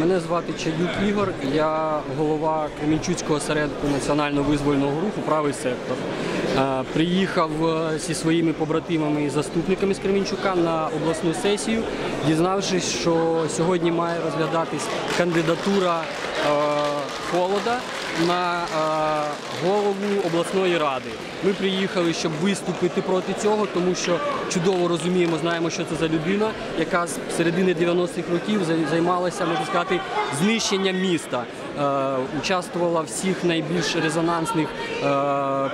Мене звати Чадюк Ігор, я голова Кремінчуцького осередку національно-визвольного руху Правий сектор. Е, Приїхав е, зі своїми побратимами і заступниками з Кремінчука на обласну сесію, дізнавшись, що сьогодні має розглядатись кандидатура е, Холода на е, голову обласної ради. Ми приїхали, щоб виступити проти цього, тому що чудово розуміємо, знаємо, що це за людина, яка з середини 90-х років зай- займалася, можна сказати, знищенням міста. Е, участвувала в всіх найбільш резонансних е,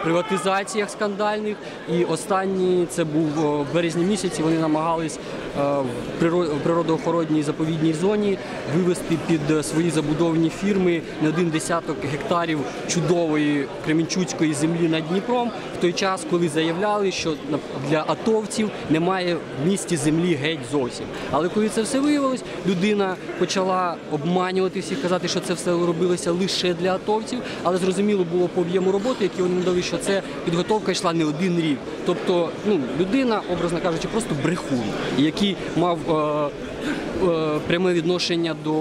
приватизаціях скандальних. І останні це був в березні місяці. Вони намагались е, в приро- природоохоронній заповідній зоні вивести під е, свої забудовні фірми не один десяток гектарів чудової кремінчуцької землі над Дніпром той час, коли заявляли, що для атовців немає в місті землі геть зовсім. Але коли це все виявилось, людина почала обманювати всіх, казати, що це все робилося лише для атовців, але зрозуміло було по об'єму роботи, які вони надали, що це підготовка йшла не один рік. Тобто, ну людина, образно кажучи, просто брехун, який мав. е, Пряме відношення до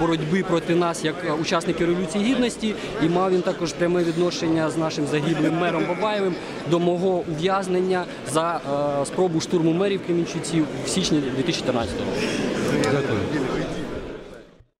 боротьби проти нас як учасників революції гідності, і мав він також пряме відношення з нашим загиблим мером Бабаєвим до мого ув'язнення за е, спробу штурму мерів Кремінчуців в січні 2014 року. Дякую.